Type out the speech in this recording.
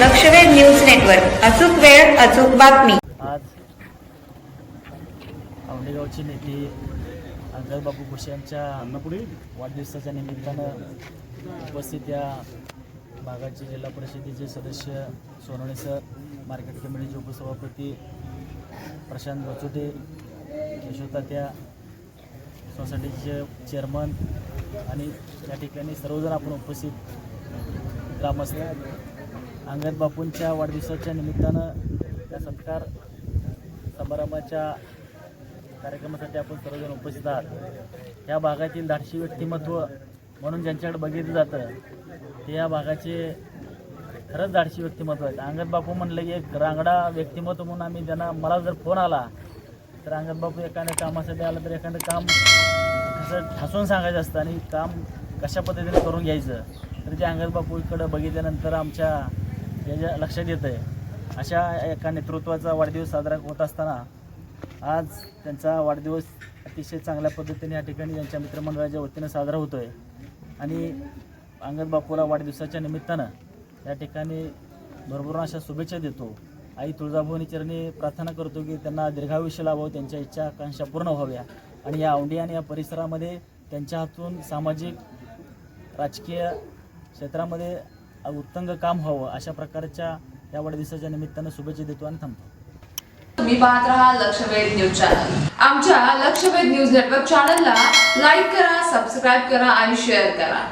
लक्षवेध news network. अचूक वेळ अचूक बातमी. आज नेते अंगदबाबू घोष यांच्या वाढदिवसाच्या निमित्तानं उपस्थित या भागाचे जिल्हा परिषदेचे सदस्य सोनवणे सर मार्केट कमिटीचे उपसभापती प्रशांत बचोटे यशोतात्या सोसायटीचे चेअरमन आणि या ठिकाणी सर्वजण आपण उपस्थित ग्रामस्थ अंगद बापूंच्या वाढदिवसाच्या निमित्तानं त्या सत्कार समारंभाच्या कार्यक्रमासाठी आपण सर्वजण उपस्थित आहात. या भागातील धाडशी व्यक्तिमत्व म्हणून ज्यांच्याकडे बघितलं जातं ते या भागाचे खरंच धाडशी व्यक्तिमत्व आहेत. अंगद बापू म्हणलं की एक रांगडा व्यक्तिमत्व म्हणून आम्ही त्यांना मला जर फोन आला तर अंगद बापू एखाद्या कामासाठी आलं तर एखादं काम कसं ठासून सांगायचं असतं आणि काम कशा पद्धतीने करून घ्यायचं? तर ते अंगद बापूकडं बघितल्यानंतर आमच्या याच्या लक्षात येतं आहे अशा एका नेतृत्वाचा वाढदिवस साजरा होत असताना आज त्यांचा वाढदिवस अतिशय चांगल्या पद्धतीने या ठिकाणी त्यांच्या मित्रमंडळाच्या वतीनं साजरा होतो आहे आणि अंगद बापूला वाढदिवसाच्या निमित्तानं या ठिकाणी भरभरून अशा शुभेच्छा देतो. आई तुळजाभवानी चरणी प्रार्थना करतो की त्यांना दीर्घायुष्य लाभावं त्यांच्या इच्छा आकांक्षा पूर्ण व्हाव्या. आणि या औंढी आणि या परिसरामध्ये त्यांच्या हातून सामाजिक राजकीय क्षेत्रामध्ये उत्तंग काम व्हावं अशा प्रकारच्या या वाढदिवसाच्या निमित्तानं शुभेच्छा देतो आणि थांबतो. तुम्ही पाहत राहा लक्षवेध न्यूज चॅनल. आमच्या लक्षवेध न्यूज नेटवर्क चॅनलला लाईक करा सबस्क्राईब करा आणि शेअर करा.